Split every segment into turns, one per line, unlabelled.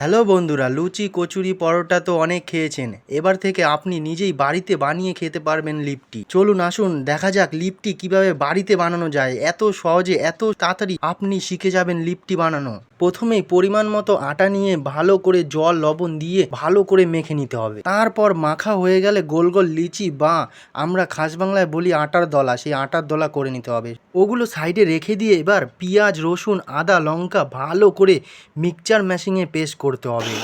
Hello বন্ধুরা, লুচি, কচুরি, পরোটা তো অনেক খেয়েছেন। এবার থেকে আপনি নিজেই বাড়িতে বানিয়ে খেতে পারবেন লিপটি। চলুন আসুন, দেখা যাক লিপটি কীভাবে বাড়িতে বানানো যায়। এত সহজে, এত তাড়াতাড়ি আপনি শিখে যাবেন লিপটি বানানো। প্রথমেই পরিমাণ মতো আটা নিয়ে ভালো করে জল, লবণ দিয়ে ভালো করে মেখে নিতে হবে। তারপর মাখা হয়ে গেলে গোল গোল লিচি, বা আমরা খাস বাংলায় বলি আটার দলা, সেই আটার দলা করে নিতে হবে। ওগুলো সাইডে রেখে দিয়ে এবার পেঁয়াজ, রসুন, আদা, লঙ্কা ভালো করে মিক্সচার মেশিংয়ে পেস্ট করতে হবে।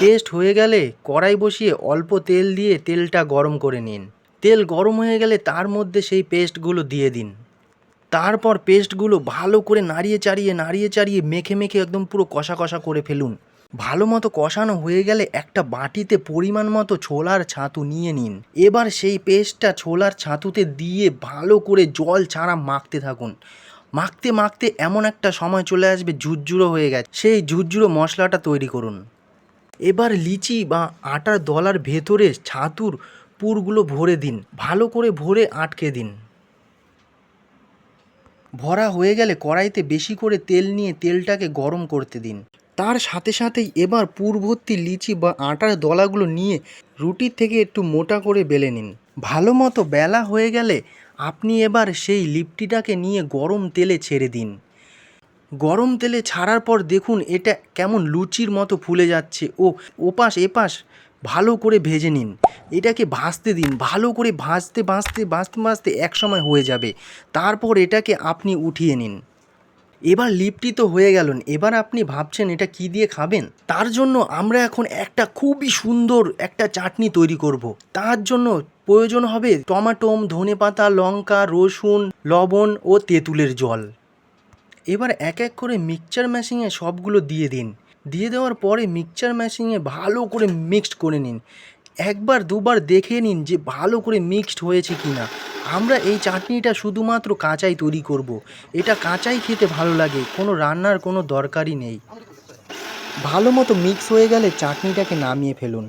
পেস্ট হয়ে গেলে কড়াই বসিয়ে অল্প তেল দিয়ে তেলটা গরম করে নিন। তেল গরম হয়ে গেলে তার মধ্যে সেই পেস্টগুলো দিয়ে দিন। তারপর পেস্টগুলো ভালো করে নাড়িয়ে চাড়িয়ে নাড়িয়ে চাড়িয়ে মেখে মেখে একদম পুরো কষা কষা করে ফেলুন। ভালো মতো কষানো হয়ে গেলে একটা বাটিতে পরিমাণ মতো ছোলার ছাতু নিয়ে নিন। এবার সেই পেস্টটা ছোলার ছাতুতে দিয়ে ভালো করে জল ছাড়া মাখতে থাকুন। মাখতে মাখতে এমন একটা সময় চলে আসবে, ঝুরঝুরো হয়ে গেছে। সেই ঝুরঝুরো মশলাটা তৈরি করুন। এবার লিচি বা আটার দলার ভেতরে ছাতুর পুরগুলো ভরে দিন। ভালো করে ভরে আটকে দিন। ভরা হয়ে গেলে কড়াইতে বেশি করে তেল নিয়ে তেলটাকে গরম করতে দিন। তার সাথে সাথেই এবার পূর্ববর্তী লিচি বা আটার দলাগুলো নিয়ে রুটির থেকে একটু মোটা করে বেলে নিন। ভালো মতো বেলা হয়ে গেলে আপনি এবার সেই লিপটিটাকে নিয়ে গরম তেলে ছেড়ে দিন। গরম তেলে ছাড়ার পর দেখুন এটা কেমন লুচির মতো ফুলে যাচ্ছে। ও ওপাশ এপাশ ভালো করে ভেজে নিন। এটাকে ভাজতে দিন, ভালো করে ভাজতে ভাজতে ভাজতে ভাজতে একসময় হয়ে যাবে। তারপর এটাকে আপনি উঠিয়ে নিন। এবার লিপটি তো হয়ে গেল এবার আপনি ভাবছেন এটা কি দিয়ে খাবেন? তার জন্য আমরা এখন একটা খুবই সুন্দর একটা চাটনি তৈরি করব। তার জন্য প্রয়োজন হবে টমাটোম, ধনেপাতা, লঙ্কা, রসুন, লবণ ও তেঁতুলের জল। এবার এক এক করে মিক্সচার মেশিনে সবগুলো দিয়ে দিন। দিয়ে দেওয়ার পরে মিক্সচার মেশিনে ভালো করে মিক্সড করে নিন। একবার দুবার দেখে নিন যে ভালো করে মিক্সড হয়েছে কি না আমরা এই চাটনিটা শুধুমাত্র কাঁচাই তৈরি করব। এটা কাঁচাই খেতে ভালো লাগে, কোনো রান্নার কোনো দরকারই নেই। ভালো মতো মিক্স হয়ে গেলে চাটনিটাকে নামিয়ে ফেলুন।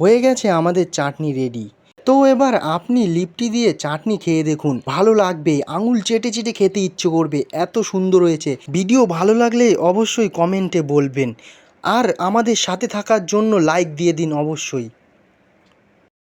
হয়ে গেছে আমাদের চাটনি রেডি তো এবার আপনি লিপটি দিয়ে চাটনি খেয়ে দেখুন। ভালো লাগবে, আঙুল চেটে চেটে খেতে ইচ্ছে করবে, এত সুন্দর হয়েছে। ভিডিও ভালো লাগলে অবশ্যই কমেন্টে বলবেন। আর আমাদের সাথে থাকার জন্য লাইক দিয়ে দিন অবশ্যই।